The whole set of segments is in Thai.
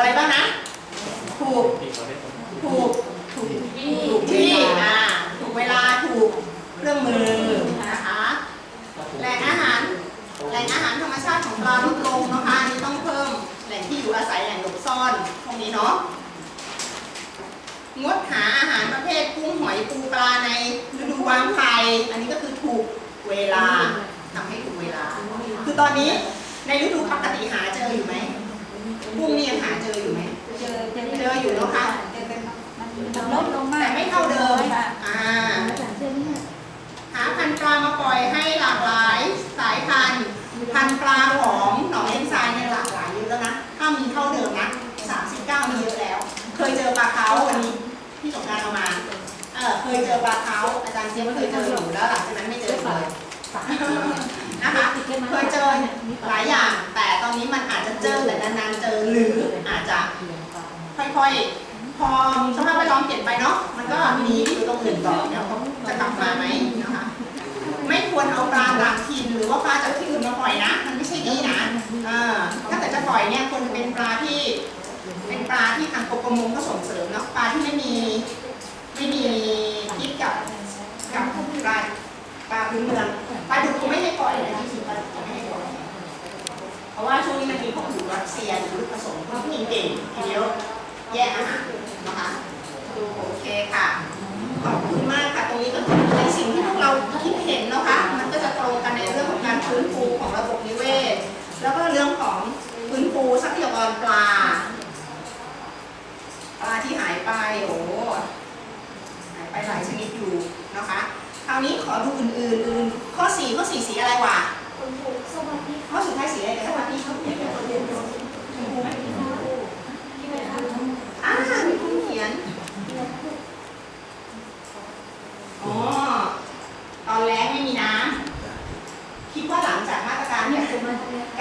อะไรบ้างนะ ถูก ถูก ถูกถูกที่อ่าถูกเวลา ถูกเครื่องมือนะคะ แหล่งอาหาร แหล่งอาหารธรรมชาติของปลาลดลงนะคะอันนี้ต้องเพิ่ม แหล่งที่อยู่อาศัย แหล่งหลบซ่อน พวกนี้เนาะ งดหาอาหารประเภทกุ้งหอยปูปลาในฤดูวางไข่อันนี้ก็คือถูกเวลาทำให้ถูกเวลา คือตอนนี้ในฤดูปกติหาเจออยู่ไหม กุ้งนี่ยังหาเจออยู่ไหม เจอเจอเจออยู่เนอะคะเจอเป็นมันลดลงมากแต่ไม่เท่าเดิมค่ะอ่าหาพันธุ์ปลามาปล่อยให้หลากหลายสายพันธุ์พันธุ์ปลาของหนองเลนทรายเนี่ยหลากหลายเยอะแล้วนะ ถ้ามีเท่าเดิมนะ39มีเยอะแล้ว เคยเจอปลาเขาวันนี้ที่สงกรารเอามา เออเคยเจอปลาเขาอาจารย์เจี๊ยบเคยเจออยู่แล้วหลังจากนั้นไม่เจออีกเลย นะคะเคยเจอหลายอย่าง แต่ตอนนี้มันอาจจะเจอแต่นานๆเจอหรืออาจจะค่อยๆ พอสภาพแวดล้อมเปลี่ยนไปเนาะมันก็หนีอยู่ตรงอื่นต่อเดี๋ยวเขาจะกลับมาไหมนะคะไม่ควรเอาปลาหลักถิ่นหรือว่าปลาจากที่อื่นมาปล่อยนะ มันไม่ใช่ดีนะถ้าเกิดจะปล่อยเนี่ยควรจะเป็นปลาที่ เป็นปลาที่ทางกรมประมงก็ส่งเสริมเนาะปลาที่ไม่มีไม่มีพิษกับกับปลา ปลาพื้นเมืองปลาดุกก็ไม่ให้ปล่อยนะจริงๆปลาดุกไม่ให้ปล่อยเพราะว่าช่วงนี้มันมีพวกดุรัสเซียหรือผสมพวกกินเก่งทีเดียวแย่อาหารนะคะดูโอเคค่ะขอบคุณมากค่ะตรงนี้ก็คือในสิ่งที่พวกเราคิดเห็นนะคะ มันก็จะตรงกันในเรื่องของการฟื้นฟูของระบบนิเวศ แล้วก็เรื่องของฟื้นฟูทรัพยากรปลา ปลาที่หายไป โอ้หายไปหลายชนิดอยู่นะคะ คราวนี้ขอดูอื่นๆอื่น ข้อสี่ข้อสี่สีอะไรวะคุณครูสวัสดีข้อสุดท้ายสีอะไรกันสวัสดีครับอ่ามีคนเขียนอ๋อตอนแรกไม่มีน้ำคิดว่าหลังจากมาตรการเนี่ย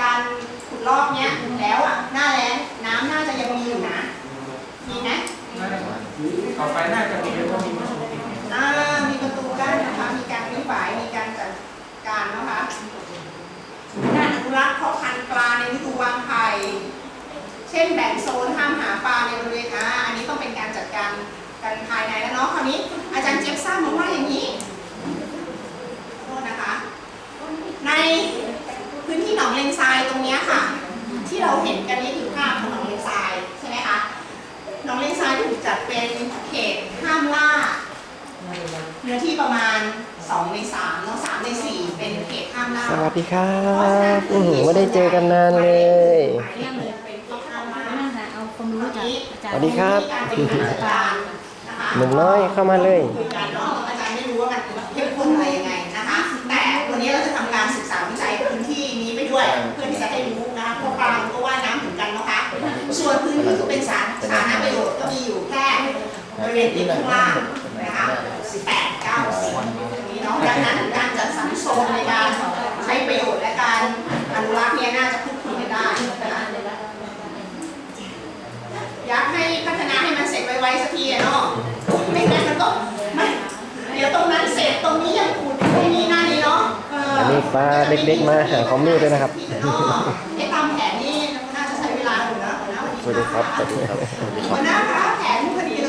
การขุดลอกเนี้ยแล้วอะหน้าแล้งน้ำน่าจะยังมีอยู่นะมีไหมต่อไปน่าจะมีเพราะมีผู้ชมติดอ่ามีประตูกั้นนะคะมีการวิฝายมี การนะคะการอนุรักษ์เพาะพันธุ์ปลาในฤดูวางไข่เช่นแบ่งโซนห้ามหาปลาในบริเวณอ่าอันนี้ต้องเป็นการจัดการกันภายในแล้วเนาะคราวนี้อาจารย์เจี๊ยบทราบมาว่าอย่างนี้โทษนะคะ ในพื้นที่หนองเลงทรายตรงนี้ค่ะ ที่เราเห็นกันนี่คือภาพของหนองเลงทรายใช่ไหมคะหนองเลงทรายถูกจัดเป็นเขตห้ามล่าเนื้อที่ประมาณ 2ใน3เนาะ3ใน4เป็นเขตห้ามล่าสวัสดีครับอือหือไม่ได้เจอกันนานเลยเป็นเขตห้ามล่านั่นนะเอาความรู้จากอาจารสวัย์สดีครับ การเป็นผู้จัดการนะคะ หนุ่มน้อยเข้ามาเลย คุยกันเนาะอาจารย์ไม่รู้ว่ามันเข้มข้นอะไรยังไงนะคะ แต่วันนี้เราจะทำการศึกษาวิจัยพื้นที่นี้ไปด้วย เพื่อที่จะให้รู้นะคะพวกปลามันก็ว่ายน้ำเหมือนกันนะคะส่วนพื้นที่ที่เป็นสาธารณประโยชน์ก็มีอยู่แค่บริเวณติดข้างล่างนะคะ18 9 10ตรงนี้เนาะ ดังนั้นการจัดสรรโซนในการใช้ประโยชน์และการอนุรักษ์เนี่ยน่าจะพูดคุยกันได้นะคะอยากให้พัฒนาให้มันเสร็จไวๆสักทีอะเนาะไม่งั้นมันก็ไม่เดี๋ยวตรงนั้นเสร็จตรงนี้ยังขุดตรงนี้นั่นนี่เนาะอันนี้ปลาเด็กๆมาหาของนี่ด้วยนะครับไอ้ตามแผนนี่น่าจะใช้เวลาอยู่นะหัวหน้าสวัสดีครับสวัสดีครับหัวหน้าคะแผนพอดีเลย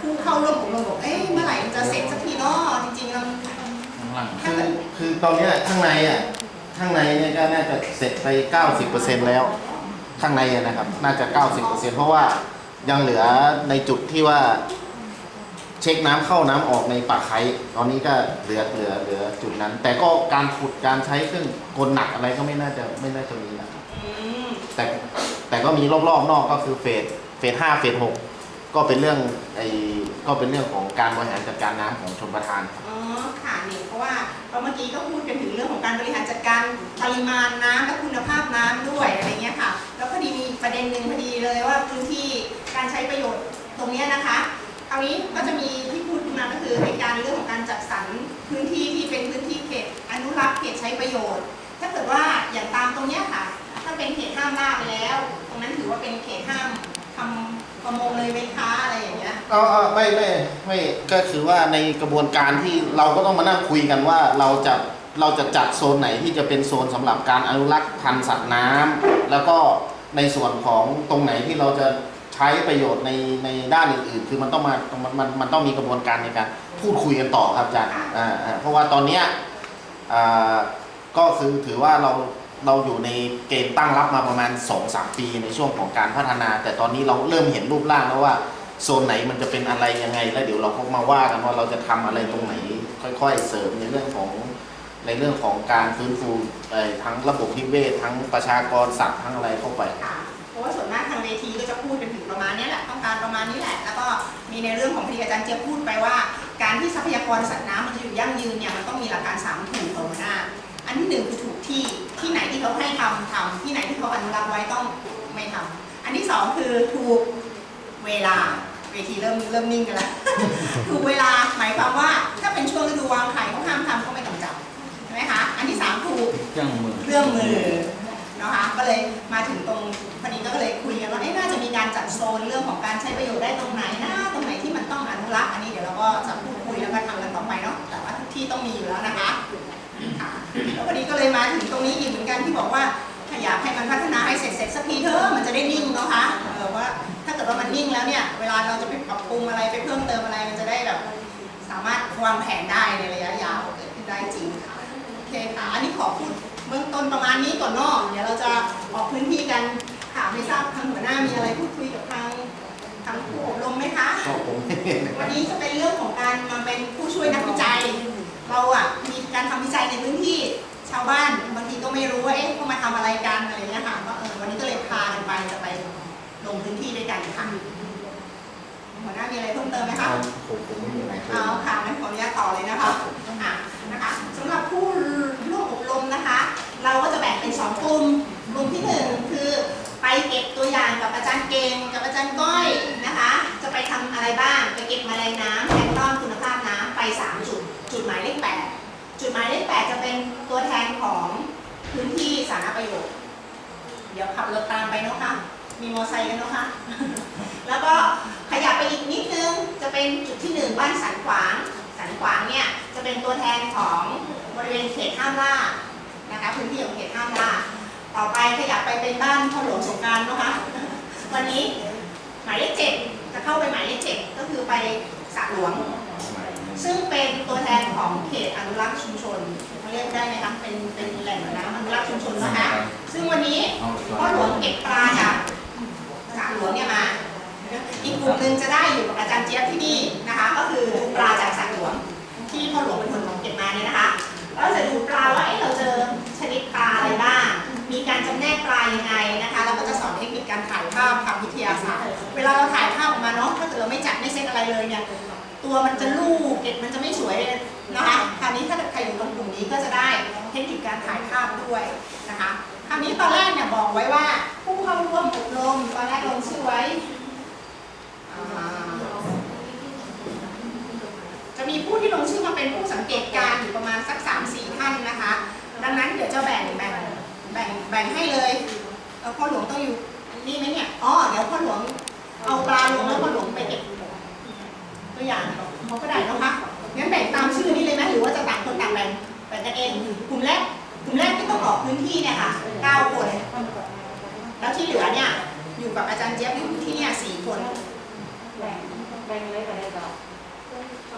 ผู้เข้าร่วมอบรมบอกเอ้ยเมื่อไหร่จะเสร็จสักทีเนาะจริงๆเราข้างหลังคือคือตอนเนี้ยข้างในอะข้างในเนี่ยก็น่าจะเสร็จไป 90%แล้ว ข้างในอะนะครับ น่าจะ 90%เพราะว่ายังเหลือในจุดที่ว่า เช็คน้ำเข้าน้ำออกในปากไคร้ตอนนี้ก็เหลือเหลือเหลือจุดนั้น แต่ก็การขุดการใช้เครื่องกลหนักอะไรก็ไม่น่าจะไม่น่าจะมีนะครับแต่แต่ก็มีรอบๆนอกก็คือเฟสเฟสห้าเฟสหก ก็เป็นเรื่องไอ้ก็เป็นเรื่องของการบริหารจัดการน้ำของชนประทานอ๋อค่ะนี่เพราะว่าเราเมื่อกี้ก็พูดกันถึงเรื่องของการบริหารจัดการปริมาณน้ำและคุณภาพน้ำด้วยอะไรเงี้ยค่ะ แล้วพอดีมีประเด็นหนึ่งพอดีเลยว่าพื้นที่การใช้ประโยชน์ตรงเนี้ยนะคะคราวนี้ก็จะมีที่พูดขึ้นมาก็คือในการเรื่องของการจัดสรรพื้นที่ที่เป็นพื้นที่เขตอนุรักษ์เขตใช้ประโยชน์ ถ้าเกิดว่าอย่างตามตรงเนี้ยค่ะ ถ้าเป็นเขตห้ามล่าไปแล้ว ตรงนั้นถือว่าเป็นเขตห้าม ทำประมงเลยไหมคะอะไรอย่างเงี้ย เออเออไม่ไม่ไม่ก็คือว่าในกระบวนการที่เราก็ต้องมานั่งคุยกันว่าเราจะเราจะจัดโซนไหนที่จะเป็นโซนสำหรับการอนุรักษ์พันธุ์สัตว์น้ำแล้วก็ในส่วนของตรงไหนที่เราจะใช้ประโยชน์ในในด้านอื่นๆ คือมันต้องมามันมันมันต้องมีกระบวนการในการพูดคุยกันต่อครับอาจารย์อ่าอ่าเพราะว่าตอนเนี้ย อ่าก็คือถือว่าเรา เราอยู่ในเกณฑ์ตั้งรับมาประมาณ 2-3 ปีในช่วงของการพัฒนา แต่ตอนนี้เราเริ่มเห็นรูปร่างแล้วว่าโซนไหนมันจะเป็นอะไรยังไง แล้วเดี๋ยวเราก็มาว่ากันว่าเราจะทำอะไรตรงไหน ค่อยๆ เสริมในเรื่องของในเรื่องของการฟื้นฟูทั้งระบบนิเวศทั้งประชากรสัตว์ทั้งอะไรเข้าไปเพราะว่าส่วนมากทางเวทีก็จะพูดเป็นถึงประมาณนี้แหละต้องการประมาณนี้แหละ แล้วก็มีในเรื่องของพอดีอาจารย์เจี๊ยบพูดไปว่า การที่ทรัพยากรสัตว์น้ำมันจะอยู่ยั่งยืนเนี่ยมันต้องมีหลักการสามถูกของหน้า นที่หนึ่งคือถูกที่ที่ไหนที่เขาให้ทำทำที่ไหนที่เขาอนุรักษ์ไว้ต้องไม่ทำอันที่สองคือถูกเวลาเวทีเริ่มเริ่มนิ่งกันแล้วถูกเวลาหมายความว่าถ้าเป็นช่วงฤดูวางไข่เขาห้ามทำก็ไม่ต้องจับใช่ไหมคะอันที่สามถูกเครื่องมือเครื่องมือนะคะก็เลยมาถึงตรงพอดีก็เลยคุยกันว่าเอ๊ะน่าจะมีการจัดโซนเรื่องของการใช้ประโยชน์ได้ตรงไหนนะตรงไหนที่มันต้องอนุรักษ์อันนี้เดี๋ยวเราก็จะพูดคุยแล้วก็ทำกันต่อไปเนาะแต่ว่าทุกที่ต้องมีอยู่แล้วนะคะค่ะ แล้วพอดีก็เลยมาถึงตรงนี้อีกเหมือนกันที่บอกว่าถ้าอยากให้มันพัฒนาให้เสร็จเสร็จสักทีเถอะมันจะได้นิ่งเนาะคะเออว่าถ้าเกิดว่ามันนิ่งแล้วเนี่ยเวลาเราจะไปปรับปรุงอะไรไปเพิ่มเติมอะไรมันจะได้แบบสามารถวางแผนได้ในระยะยาวเกิดขึ้นได้จริงค่ะโอเคค่ะอันนี้ขอพูดเบื้องต้นประมาณนี้ก่อนเนอกเดี๋ยวเราจะออกพื้นที่กันค่ะไม่ทราบทางหัวหน้ามีอะไรพูดคุยกับทางทางผู้อบรมไหมคะก็ผมวันนี้จะเป็นเรื่องของการมาเป็นผู้ช่วยนักวิจัย เราอะมีการทำวิจัยในพื้นที่ชาวบ้านบางทีก็ไม่รู้ว่าเอ๊ะเขามาทำอะไรกันอะไรเงี้ยค่ะก็เออวันนี้ก็เลยพากันไปจะไปลงพื้นที่ด้วยกันค่ะหัวหน้ามีอะไรเพิ่มเติมไหมคะผมผมไม่มีอะไรเพิ่เอามค่ะงั้นขออนุญาตต่อเลยนะคะอะนะคะสำหรับผู้ร่วมอบรมนะคะ เราก็จะแบ่งเป็นสองกลุ่มกลุ่มที่หนึ่งคือไปเก็บตัวอย่างกับอาจารย์เก่งกับอาจารย์ก้อยนะคะ จะไปทำอะไรบ้างไปเก็บแมลงน้ำแพลงก์ต้อนคุณภาพน้ำไป 3 จุด จุดหมายเลข8จุด หมายเลข8จะเป็นตัวแทนของพื้นที่สาธารณประโยชน์ เดี๋ยวขับรถตามไปเนาะค่ะ มีมอไซค์กันเนาะค่ะ แล้วก็ขยับไปอีกนิดนึง จะเป็นจุดที่หนึ่งบ้านสันขวาง สันขวางเนี่ยจะเป็นตัวแทนของบริเวณเขตห้ามล่านะคะพื้นที่ของเขตห้ามล่า ต่อไปขยับไปเป็นบ้านพ่อหลวงสงการนะคะวันนี้หมายเลขเจ็ดจะเข้าไปหมายเลขเจ็ดก็คือไปสระหลวง ซึ่งเป็นตัวแทนของเขตอนุรักษ์ชุมชนเขาเรียกได้ไหมคะเป็นเป็นแหล่งน้ำอนุรักษ์ชุมชนนะคะ ซึ่งวันนี้พ่อหลวงเก็บปลาจากสระหลวงเนี่ยมาอีกกลุ่มหนึ่งจะได้อยู่กับอาจารย์เจี๊ยบที่นี่นะคะ ก็คือดูปลาจากสระหลวงที่พ่อหลวงเป็นคนเก็บมาเนี่ยนะคะแล้วจะดูปลาว่าเอ๊ะเราเจอชนิดปลาอะไรบ้าง มีการจำแนกปลายังไงนะคะแล้วก็จะสอนเทคนิคการถ่ายภาพทางวิทยาศาสตร์ เวลาเราถ่ายภาพออกมาเนาะถ้าเกิดเราไม่จัดไม่เซตอะไรเลยเนี่ย ตัวมันจะลูกเก็ดมันจะไม่สวยนะคะคราวนี้ถ้าเกิดใครอยู่ตรงกลุ่มนี้ก็จะได้เทคนิคการถ่ายภาพด้วยนะคะคราวนี้ตอนแรกเนี่ยบอกไว้ว่า ผู้เข้าร่วมอบรมตอนแรกลงชื่อไว้จะมีผู้ที่ลงชื่อมาเป็นผู้สังเกตการอยู่ประมาณสัก3 4ท่านนะคะ ดังนั้นเดี๋ยวจะแบ่งแบ่งแบ่งแบ่งให้เลยเออพ่อหลวงต้องอยู่นี่ไหมเนี่ยอ๋อเดี๋ยวพ่อหลวงเอาปลาลงแล้วพ่อหลวงไปเก็บ ตัวอย่างเขาก็ได้นะคะงั้นแบ่งตามชื่อนี้เลยไหมหรือว่าจะต่างคนต่างแบ่งแบ่งกันเองกลุ่มแรกกลุ่มแรกที่ต้องออกพื้นที่เนี่ยค่ะเก้าคนแล้วที่เหลือเนี่ยอยู่กับอาจารย์เจี๊ยบอยู่ที่เนี่ยสี่คน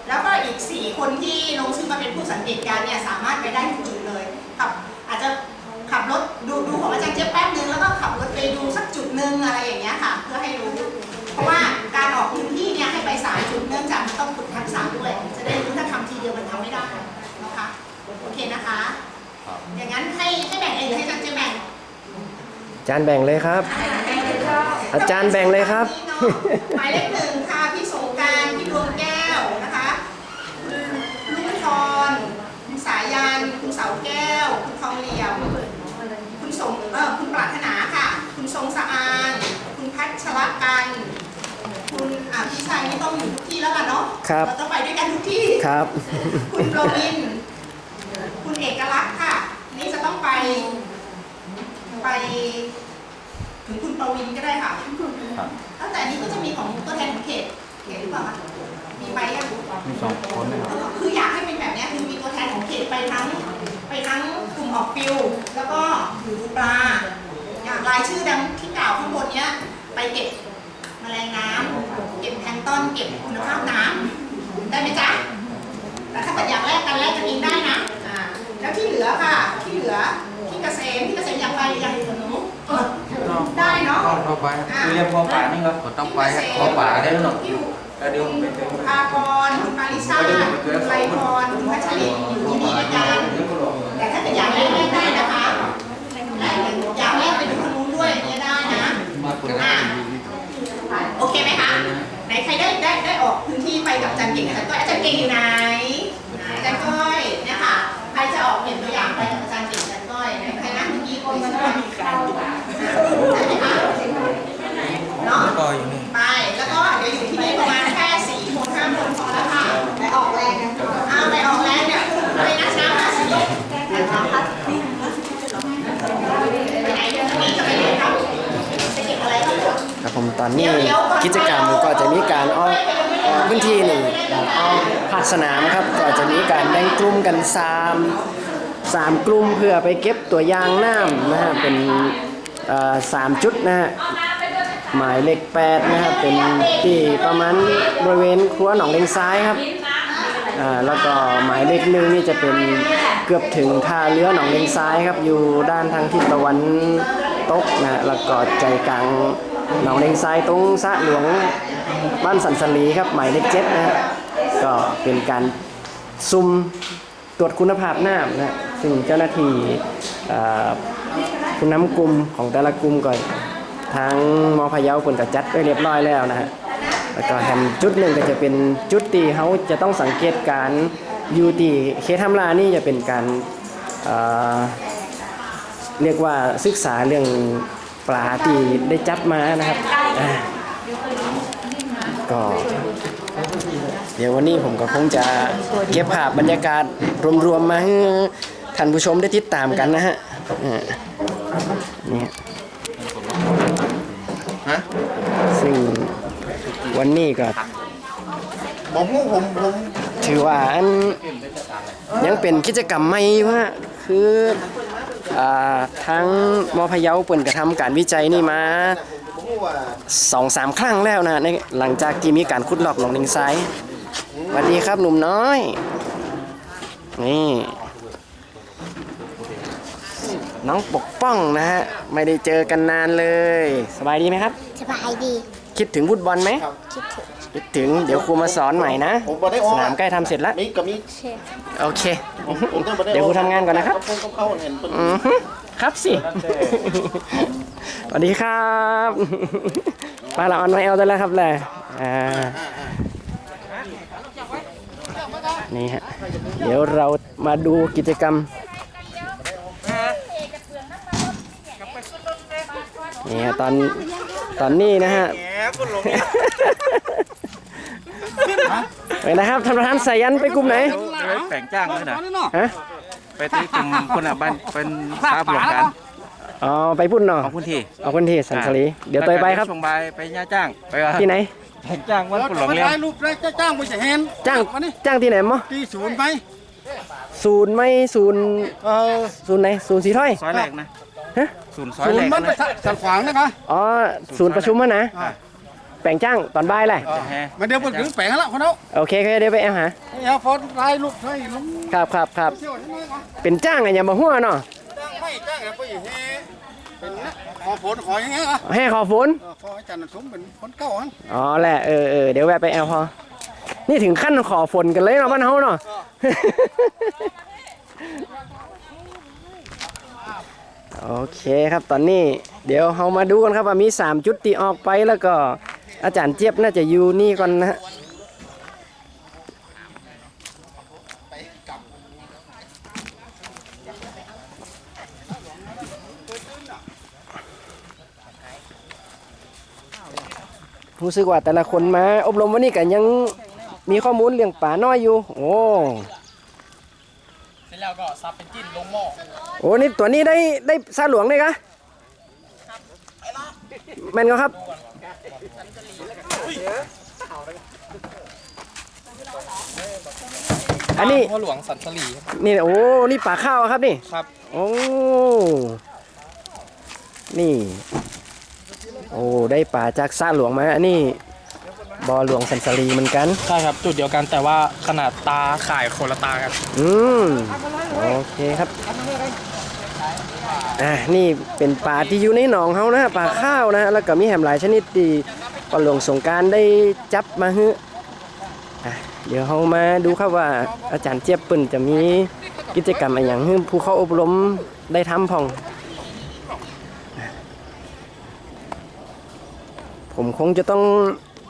แล้วก็อีกสี่คนที่ลงชื่อมาเป็นผู้สังเกตการณ์เนี่ยสามารถไปได้ทุกจุดเลยขับอาจจะขับรถดูดูของอาจารย์เจี๊ยบแป๊บนึงแล้วก็ขับรถไปดูสักจุดหนึ่งอะไรอย่างเงี้ยค่ะ เพื่อให้รู้ เพราะว่าการออกพื้นที่เนี่ยให้ไป สายจุดเนื่องจากมันต้องฝึกทักษะด้วย จะได้รู้ถ้าทำทีเดียวมันทำไม่ได้นะคะโอเคนะคะ อย่างนั้นให้ให้แบ่งเองหรือให้อาจารย์เจี๊ยบแบ่งอาจารย์แบ่งเลยครับอาจารย์แบ่งเลยครับ หมายเลขหนึ่งค่ะพี่สงกรารพี่ดวงแก้วนะคะคุณลุงทรคุณสายันคุณเสาแก้ว คุณทองเหลี่ยม คุณสมเออคุณปรารถนาค่ะ คุณทรงสะอางคุณพัชรกันคุณ อ่าพี่ชัยไม่ต้องอยู่ทุกที่แล้วล่ะเนาะครับ เราต้องไปด้วยกันทุกที่ ครับ คุณโรบิน คุณเอกลักษณ์ค่ะ นี่จะต้องไป ไป ถึงคุณประวินก็ได้ค่ะตั้งแต่นี้ก็จะมีของตัวแทนของเขตเขตหรือเปล่าคะมีไปยังมีสองคนนะครับ คืออยากให้เป็นแบบเนี้ยคือมีตัวแทนของเขตไปทั้ง ไปทั้งกลุ่มออกฟิว แล้วก็อยู่ดูปลาอย่างรายชื่อดังที่กล่าวข้างบนเนี้ย ไปเก็บ แมลงน้ำเก็บแพลงก์ต้นเก็บคุณภาพน้ำได้ไหมจ๊ะแต่ถ้าเกิดอยากแลกกันแลกกันเองได้นะอ่าแล้วที่เหลือค่ะ ที่เหลือที่เกษมที่เกษมอยากไปอยากอยู่กับหนูได้เนาะเข้าไปคือเรียกพอป่านี่ครับต้องไปพอป่าได้หรอกพี่แล้วเดี๋ยวไปเจอพากรคุณปาริชาติคุณไลพรคุณพัชรินอยู่ที่นี่อาจารย์ แต่ถ้าเกิดอยากแลกแลกได้นะคะแลกอยากแลกไปดูทางนู้นด้วยเนี่ยได้นะอะโอ เคไหมคะไหนใครได้ได้ได้ออกพื้นที่ไปกับอาจารย์เก่งอาจารย์ก้อยอาจารย์เก่งอยู่ไหนอะอาจารย์ก้อยเนี่ยค่ะใครจะออกเห็นตัวอย่างไปกับอาจารย์เก่งอาจารย์ก้อยไหนใครนะเมื่อกี้คนมาได้ได้ไหมคะเนาะก็อยู่นี่ไปแล้วก็เดี๋ยวอยู่ที่นี่ประมาณแค่สี่คนห้าคนพอแล้วค่ะไปออกแรงกันอ้าวไปออกแรงเนี่ยไปนักน้ำหาสีไปไหนเดี๋ยวนี้จะไปไหนครับไปเก็บอะไรครับครับผมตอนนี้ กิจกรรมก็จะมีการออกออกพื้นที่หนึ่งออกภาคสนามครับก็จะมีการแบ่งกลุ่มกันสามสามกลุ่มเพื่อไปเก็บตัวอย่างน้ำนะฮะเป็นเอ่อสามจุดนะฮะหมายเลขแปดนะครับเป็นที่ประมาณบริเวณครัวหนองเลงซ้ายครับอ่าแล้วก็หมายเลขหนึ่งนี่จะเป็นเกือบถึงท่าเรือหนองเลงซ้ายครับอยู่ด้านทางทิศตะวันตกนะฮะแล้วก็ใจกลาง หนองเลงทรายตรงสะหลวงบ้านสันสลีครับหมายเลขเจ็ดนะก็เป็นการซุ่มตรวจคุณภาพน้ำนะซึ่งเจ้าหน้าที่เอ่อผู้ำกลุ่มของแต่ละกลุ่มก่อนทางมอพะเยาคนก็จัดไว้เรียบร้อยแล้วนะฮะแล้วก็แฮมจุดหนึ่งก็จะเป็นจุดที่เขาจะต้องสังเกตการยู่ที่เคทำลานี่จะเป็นการเอ่อเรียกว่าศึกษาเรื่อง ปลาที่ได้จับมานะครับอ่าก็เดี๋ยววันนี้ผมก็คงจะเก็บภาพบรรยากาศรวมๆมาให้ท่านผู้ชมได้ติดตามกันนะฮะอ่านี่ฮะฮะซึ่งวันนี้ก็บอกผมผมผมถือว่าอันยังเป็นกิจกรรมใหม่อยู่ฮะคืออ่า ทั้งมอพะเยาเปิ่นกระทำการวิจัยนี่มาผมว่าสองสามครั้งแล้วนะในหลังจากที่มีการขุดลอกหนองเลงซ้ายสวัสดีครับหนุ่มน้อย นี่น้องปกป้องนะฮะ ไม่ได้เจอกันนานเลย สบายดีไหมครับ สบายดี คิดถึงฟุตบอลไหมคิดถึง คิดถึงเดี๋ยวครูมาสอนใหม่นะ ผมบ่ได้อสอกนามใกล้ทำเสร็จแล้ว มีกับมีเชฟโอเค ผมผมต้องบ่ได้ออกเดี๋ยวครูทำงานก่อนนะครับ ผมก็เข้าเห็นเป็นอือฮึครับสิ สวัสดีครับปลาละออนไวเอลได้แล้วครับแหละอ่านี่ฮะ เดี๋ยวเรามาดูกิจกรรม นี่ฮะตอนตอนนี้นะฮะ ไปนะครับท่านประธานสายันไปกลุ่มไหนแฝงจ้างเลยนะฮะไปที่กลุ่มคนอะบ้านเป็นทราบหลวงกันอ๋อไปพุ่นเนาะของพื้นที่เอาพื้นที่สันสลีเดี๋ยวเตยไปครับส่งใบไปย่าจ้างไปว่าที่ไหนแฝงจ้างวันคนหลวงเลี้ยงรูปได้จ้างไปจะเห็นจ้างวันนี้จ้างที่ไหนมั้งที่ศูนย์ไหมศูนย์ไม่ศูนย์เออศูนย์ไหนศูนย์สีถ้อยซอยแรกนะฮะศูนย์ซอยศูนแรย์กมันไปนะสัดขวางนะคะอ๋อศูนย์ประชุมอะนะอ่า แปลงจ้างตอนบ่ายแหละเออแฮะมาเดี๋ยวเปิดถึงแปลงแล้วคนเอาโอเคโอเคเดี๋ยวไปแอมหาไอ้ฟอนไล่ลูกให้ลุงครับครับครับเที่ยวใช่ไหมครับเป็นจ้างอะอย่ามาหัวเนาะจ้างไม่จ้างอะไรไปอย่างเงี้ยเป็นนะขอฝนขออย่างเงี้ยอะให้ขอฝนเออขออาจารย์สมเป็นคนเก่าฮั่นอ๋อแหละเออเออเดี๋ยวแวะไปแอลพอนี่ถึงขั้นขอฝนกันเลยเนาะบ้านเฮาเนาะโอเคครับตอนนี้เดี๋ยวเรามาดูกันครับว่ามี 3 จุดที่ออกไปแล้วก็ อาจารย์เจี๊ยบน่าจะอยู่นี่ก่อนนะฮะรู้สึกว่าแต่ละคนมา อบรมวันนี้กันยังมีข้อมูลเรื่องป่าน้อยอยู่ โอ้เสร็จแล้วก็ซับเป็นจิ้นลงหม้อโอ้นี่ตัวนี้ได้ได้ซาหลวงเลยกะแม่นก็ครับ อันนี้พ่อหลวงสันสลีนี่โอ้ นี่ป่าข้าวอะครับนี่ ครับ โอ้ นี่ โอ้ ได้ป่าจากซ่าหลวงมาอันนี้บอหลวงสันสลีเหมือนกัน ใช่ครับ จุดเดียวกันแต่ว่าขนาดตาข่ายคนละตากัน อืม โอเคครับ อ่า นี่เป็นป่าที่อยู่ในหนองเขานะป่าข้าวนะ แล้วก็มีแหมหลายชนิดที่ ปอหลวงสงการได้จับมาฮึอะเดี๋ยวเรามาดูครับว่าอาจารย์เจี๊ยบปึ่นจะมีกิจกรรมอะไรอย่างให้ผู้เข้าอบรมได้ทำพอง ผมคงจะต้อง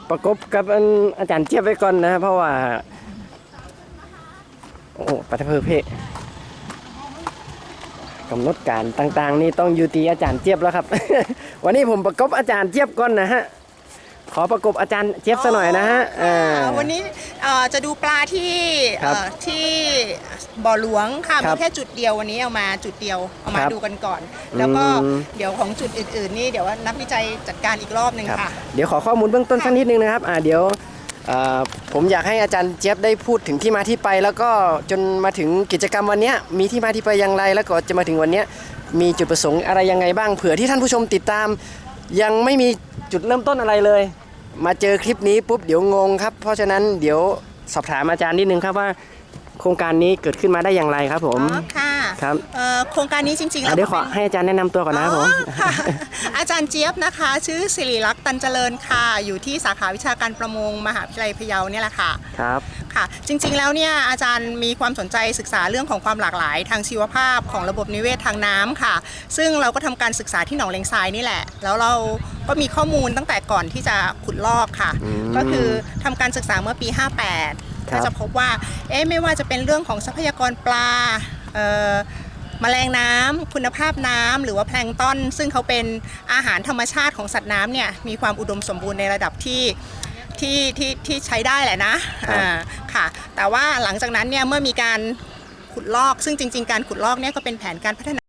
ประกบกับอาจารย์เจี๊ยบไว้ก่อนนะ เพราะว่า โอ้ปัทเพเพกำหนดการต่างๆ นี่ต้องอยู่ที่อาจารย์เจี๊ยบแล้วครับ วันนี้ผมประกบอาจารย์เจี๊ยบก่อนนะฮะ ขอประกบอาจารย์เจี๊ยบซะหน่อยนะฮะอ่าวันนี้เอ่อจะดูปลาที่ครับเอ่อที่บ่อหลวงค่ะครัมีบแค่จุดเดียววันนี้เอามาจุดเดียวเอามาครับดูกันก่อน แล้วก็อืม เดี๋ยวของจุดอื่นๆนี่เดี๋ยวว่านักวิจัยจัดการอีกรอบหนึ่งครับค่ะ เดี๋ยวขอข้อมูลเบื้องต้นสักนิดนึงนะครับอ่าเดี๋ยวอ่าผมอยากให้อาจารย์เจี๊ยบได้พูดถึงที่มาที่ไป แล้วก็จนมาถึงกิจกรรมวันเนี้ยมีที่มาที่ไปอย่างไร แล้วก็จะมาถึงวันเนี้ยมีจุดประสงค์อะไรยังไงบ้างเผื่อที่ท่านผู้ชมติดตาม ยังไม่มีจุดเริ่มต้นอะไรเลย มาเจอคลิปนี้ปุ๊บเดี๋ยวงงครับ เพราะฉะนั้นเดี๋ยวสอบถามอาจารย์นิดนึงครับว่า โครงการนี้เกิดขึ้นมาได้อย่างไรครับผม อ๋อค่ะ ครับเอ่อโครงการนี้จริงๆอะแล้วเดี๋ยวขอเป็นให้อาจารย์แนะนำตัวก่อนนะครับผม อ๋อค่ะ อาจารย์เจี๊ยบนะคะ ชื่อสิริลักษณ์ตันเจริญค่ะ อยู่ที่สาขาวิชาการประมงมหาวิทยาลัยพะเยาเนี่ยแหละค่ะ ครับ ค่ะจริงๆแล้วเนี่ยอาจารย์มีความสนใจศึกษาเรื่องของความหลากหลาย ทางชีวภาพของระบบนิเวศทางน้ำค่ะ ซึ่งเราก็ทำการศึกษาที่หนองเลงทรายนี่แหละ แล้วเราก็มีข้อมูลตั้งแต่ก่อนที่จะขุดลอกค่ะ อืมก็คือทำการศึกษาเมื่อปี 58 ครัก็บจะพบว่าเอ๊ะไม่ว่าจะเป็นเรื่องของทรัพยากรปลา เอ่อแมลงน้ำคุณภาพน้ำหรือว่าแพลงก์ต้นซึ่งเขาเป็นอาหารธรรมชาติของสัตว์น้ำเนี่ยมีความอุดมสมบูรณ์ในระดับที่ที่ที่ที่ใช้ได้แหละนะครับอ่าค่ะ แต่ว่าหลังจากนั้นเนี่ยเมื่อมีการขุดลอก ซึ่งจริง ๆ การขุดลอกเนี่ยก็เป็นแผนการพัฒนา